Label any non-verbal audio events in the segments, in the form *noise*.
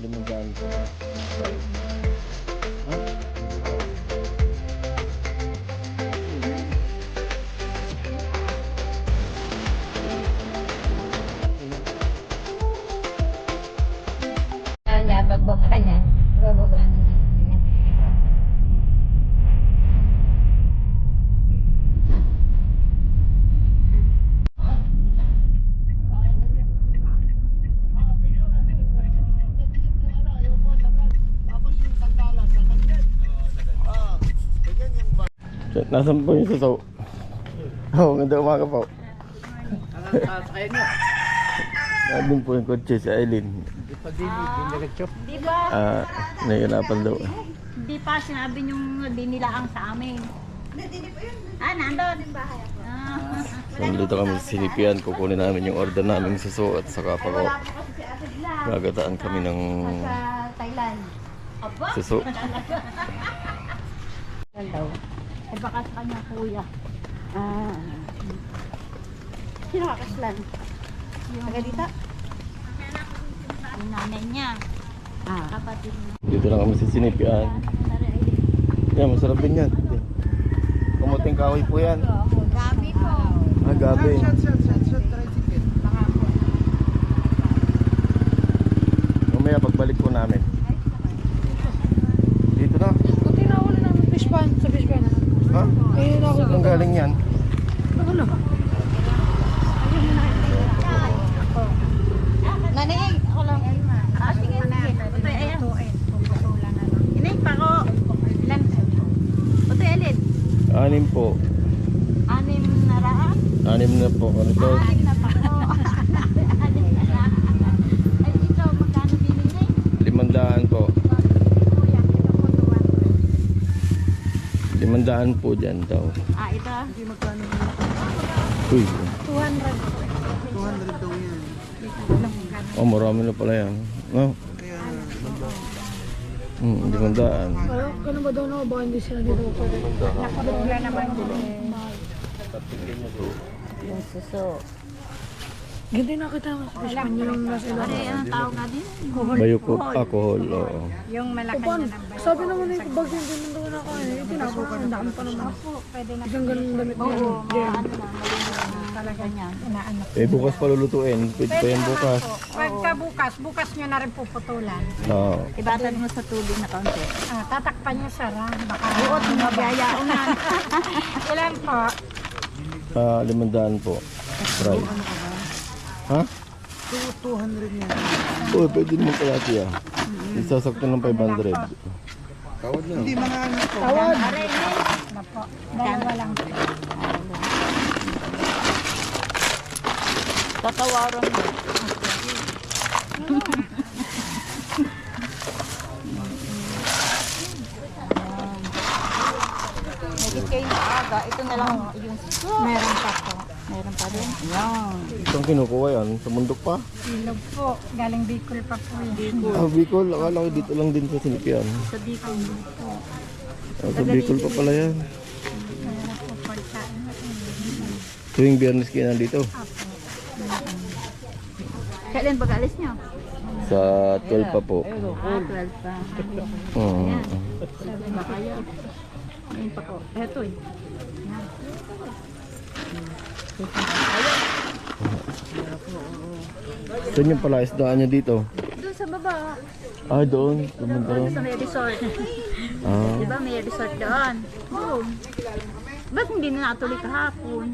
limandaan po. Ha? Nasaan po yung suso? Oo, oh, ganda umaga po. Nandun po yung kotse si Aileen. Di ba? Ah, nahihirapan daw. Di pa sinabi yung dinilaang sa amin. Ah, nandun. Ah, So, nandito kami sa Sinipian. Kukunin namin yung order namin suso at saka pa ko. Gagataan kami ng Sa Thailand. Aba? suso. *laughs* Daw. Ay baka sa kanya kuya. Ah. Sino kakaslan? Yung... Taga dito? Yung nanay niya. Ah. Kapatid niya. Dito lang kami sa Sinipian. Yan, masarap din yan. Kumuting kahoy po yan. Gabi po. Ah, gabi. Mamaya pagbalik po namin. Dito na. Kunti na ako na ng fish pan, sa fish pan. Ha? Eh. Saan galing yan? Ano? Nanay, ako lang. Ah, sige, sige. Utoy, ayan. Inay, pako. Ilan? Utoy, alin? Anim po. Anim na raan? Anim na po. Ano to? Anim na pako. *laughs* Anim na raan. Ay, dito, magkano binili? Limandaan po. Kuya, ito po, 200. Limandaan po dyan daw. Ah, ito? Uy. 200. Oh, marami na pala yan. No? Hmm, limandaan. Ano, ganun ba daw na? Baka hindi sila dito. Nakabugla naman din. Yung suso. Yung nakita ko sa pan, yung nasa Ano ilalim. yan ang tawag nga din? Bayuko, alcohol. Oo. Yung malaki paano? Sabi naman eh, pag hindi mo daw na kaya, eh, tinapon na, ang dami pa naman. Pwede na. Isang ganun damit na Oo, yun. ano na, na talaga niyan. Inaano. Eh, bukas pa lulutuin. Pwede pa yan bukas. Pagka bukas, bukas nyo na rin puputulan. Oo. Ibatan mo sa tubig na kaunti. Ah, tatakpan nyo siya lang. Baka Buot mo mabiyayaon na. *laughs* ilan po? Ah, limandaan po. Fry. Ha? 200 niya. Oo, pwede naman pala siya. Isasakto ng 500. Tawad! Ano po? Dalawa lang. Tatawaran mo. Nagkikay na aga. Ito na lang yung Meron pa po. Meron pa rin. Yan. Saan kinukuha yan? Sa mundok pa? Ilog po. Galing Bicol pa po yun. Ah, Bicol. Akala ko dito lang din sa Sinipian. Sa Bicol. Ah, sa Bicol pa pala yan. Meron po pagkain. Tuwing biyernes kayo nandito. Kailan pag alis nyo? Sa 12 pa po. Ah, 12 pa. Oo. Sabi ba kayo? Ngayon pa ko. Eto eh. Saan yung pala isdaan niya dito? Doon sa baba. Ah, doon. Pumunta Doon sa may resort. Ah. Di ba may resort doon? Oo. Ba't hindi na natuloy kahapon?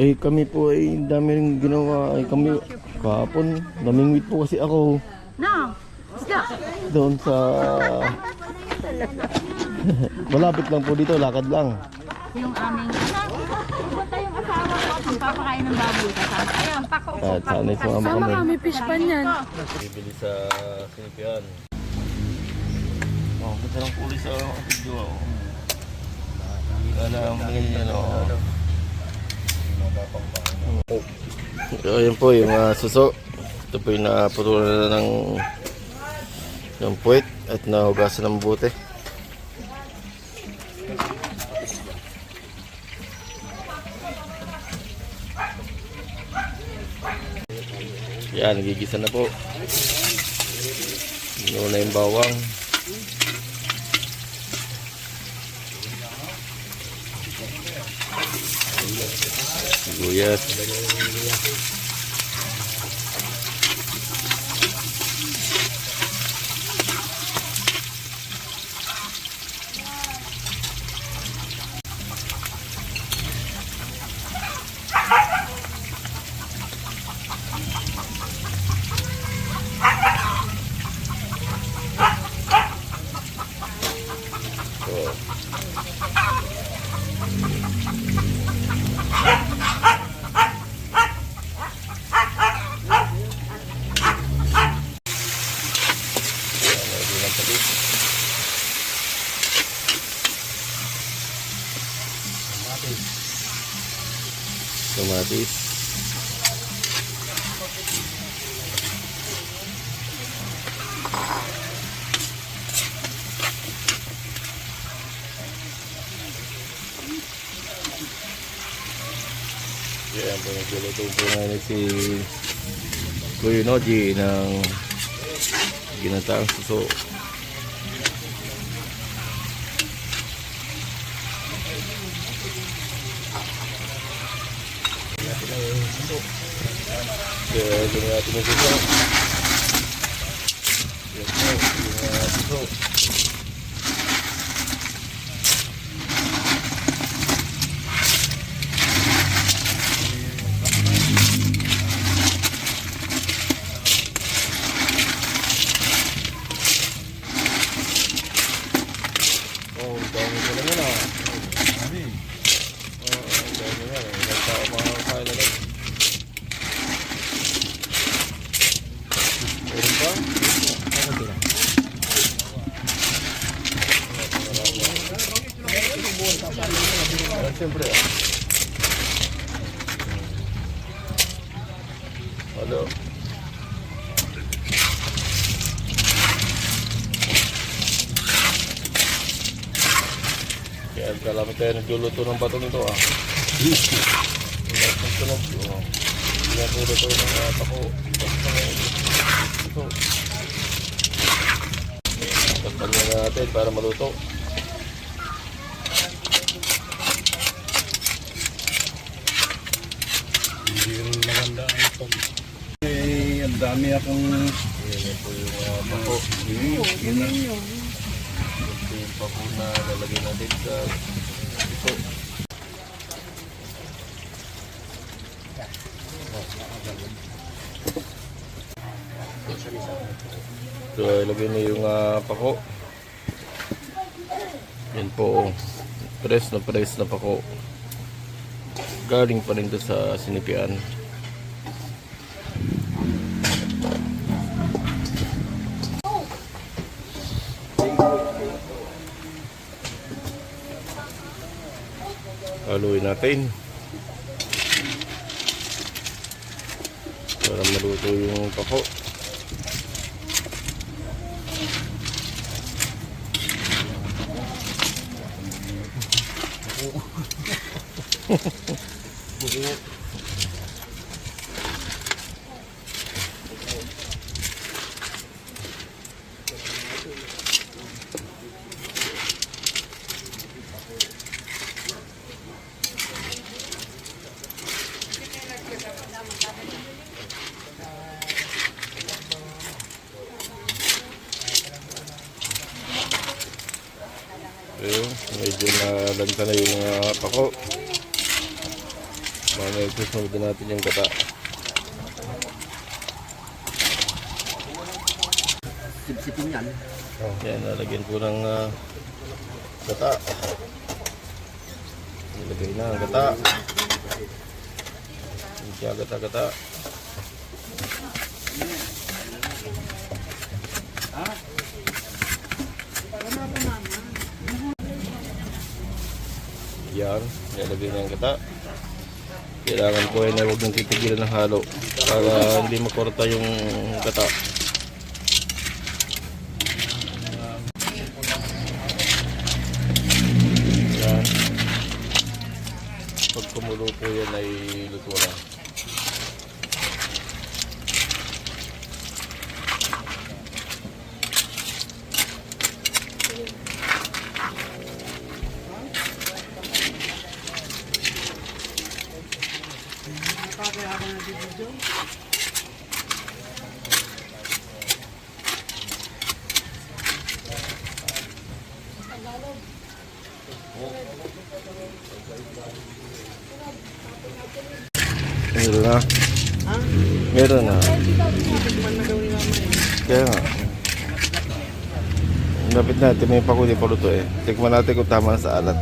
Eh, kami po ay dami rin ginawa. Ay, kami kahapon. Namingwit po kasi ako No. Isda. doon sa... *laughs* Malapit lang po dito, lakad lang. Yung aming Magpapakain ng baboy. Kasama. Ayun, pako. At sanay sumama Sama kami. kami, fish pan yan. Bibili sa Sinipian. Oh, ganda ng kulay sa video. Oh. Alam mo yan, oh. So, ayan po yung uh, suso. Ito po yung naputulan na ng ng puwet at nahugasan ng mabuti. Yan, nagigisa na po. Muna yung bawang. Sibuyas. So, Yan, ready ng palit. Kamatis. Yan po, nagluluto po na si Kuya Noji ng ginataang suso. Kaya ito natin yung suso. Yan po, yung uh, suso. Oh, ang dami ko naman ah. Dami. Oo, ang dami nga. eh. Ilang tao makakakain na lang. Meron pa? Ano sila? Ah, Siyempre ah. Hello. Kaya kalaman tayo nagluluto ng bato nito ah. Lahat ng tunog. Oh. Ginatulog tayo ng uh, pako. Ito. Takpan na natin para maluto. Hindi rin maganda ang pag... Eh, ang dami akong... Yan po yung uh, pako. Yun na. Ito yung pako na lalagay natin sa ito. So, ilagay na yung uh, pako. Yan po. Press na press na pako. Galing pa rin to sa sinipian. Haluin natin. Para maluto yung pako. Ayun, medyo nalanta na yung uh, pako. Mamaya susunod na natin yung gata. Sipsipin yan. Oh, yan, nalagyan po ng uh, gata. Nilagay na ang gata. Hindi gata-gata. Yan, nilagay na ang gata. Kailangan po ay na huwag nang titigilan ng halo para hindi makorta yung gata. Meron na. Ha? Meron na. Kaya nga. Lapit natin, may pakuli paluto eh. Tikman natin kung tama sa alat.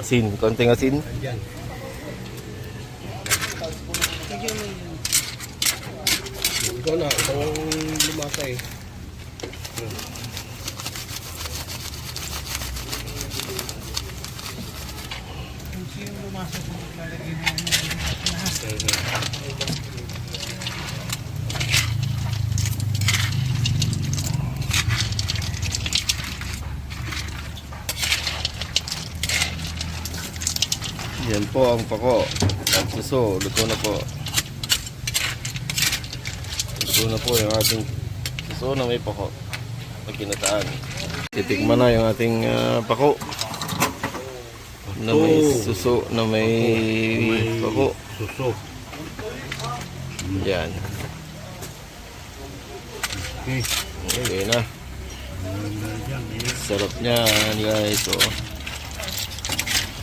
Asin, konting asin. Ikaw na, ikaw ang lumasa eh. Yan po ang pako. Ang puso, luto na po. Luto na po yung ating puso na may pako. Pag kinataan. Titikman na yung ating ah, pako. Na may suso, na may pako. Suso. Yan. Okay. Okay na. Sarap niya guys. Oh.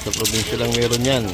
Sa probinsya lang meron yan.